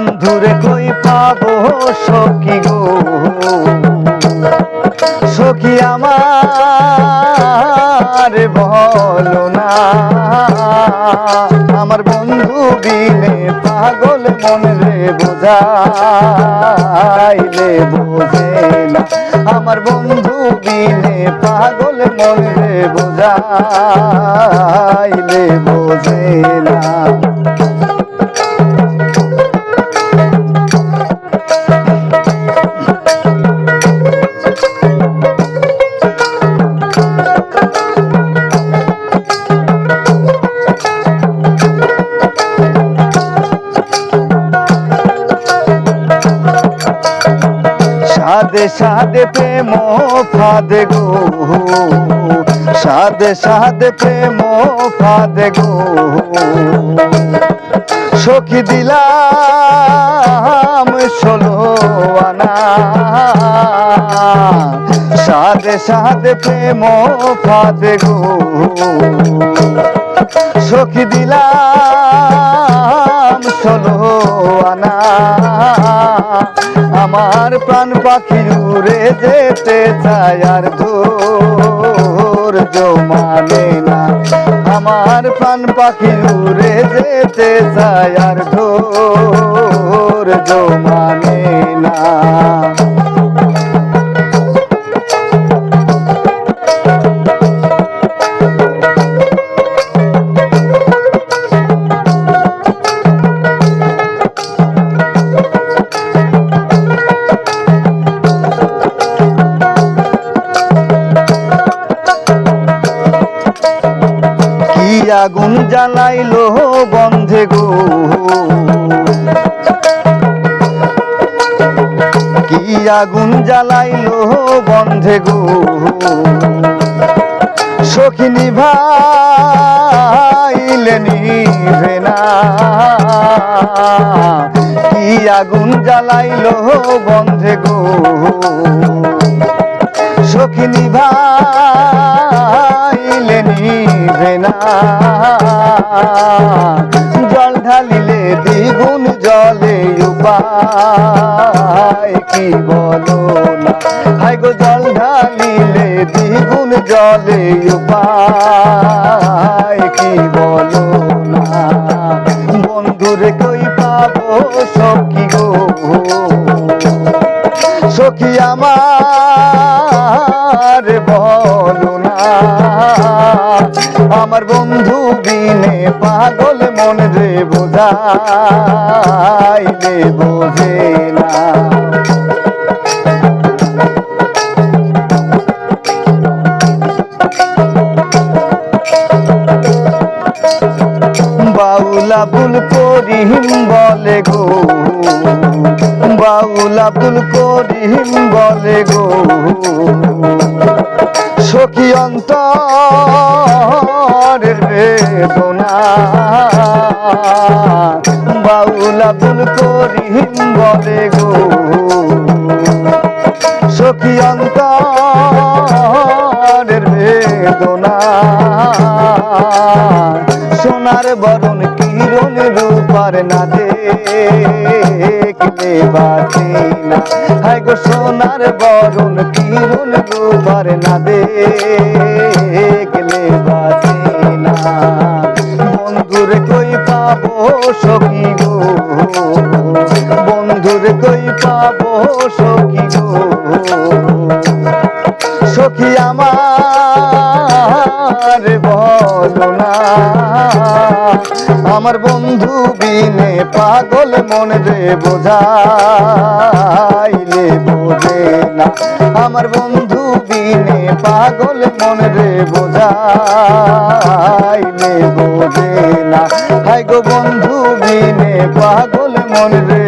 বন্ধুরে কই পাবো সখী গো? সখী আমার বলো না। আমার বন্ধু বিনে পাগল মন রে বোঝাইলে বোঝে না। আমার বন্ধু বিনে পাগল মন রে বোঝাইলে বোঝে না। সাদে সাদে প্রেম ফাদে গো। সাদে সাদে প্রেম ফাদে গো। সখী দিলাম ষোলো আনা। সাদে সাদে প্রেম ফাদে গো। সখী দিলাম ষোলো আনা। আমার প্রাণ পাখি উড়ে যেতে চায় আর ধৈর্য মানে না। আমার প্রাণ পাখি উড়ে যেতে চায় আর ধৈর্য মানে না। আগুন জ্বালাইলো বন্ধে গো। কি আগুন জ্বালাইলো বন্ধে গো। সখিনী ভাইলে নিভে না। কি আগুন জ্বালাইলো বন্ধে গো। সখিনী ভাইলে নিভে না। জল ঢালিলে দ্বিগুণ জলে উপায় কি বলো না? গো, জল ঢালিলে দ্বিগুণ জলে উপায় কি বলো না? বন্ধুরে কই পাবো সখী গো? সখী আমার বলো আমার বন্ধু বিনে পাগল মন রে বোঝাইলে বোঝে না। বাউল আব্দুল করিম বলে গো, বাউল আব্দুল করিম বলে গো। সখী অন্তরের বেদনা। বাউলা বুল করিম বলে গো। সখী অন্তরের বেদনা। সোনার বরণ কিরণ রূপার না দেখলে বাঁচি না। হায় গো সোনার বরণ কিরণ রূপার না দেখলে বাঁচি না। বন্ধুরে কই পাবো সখী গো? বন্ধুরে কই পাবো সখী গো? সখী আমার আমার বন্ধু বিনে পাগল মন রে বোঝাইলে বোঝে না। আমার বন্ধু বিনে পাগল মন রে বোঝাইলে বোঝে না। হাই গো বন্ধু বিনে পাগল মন রে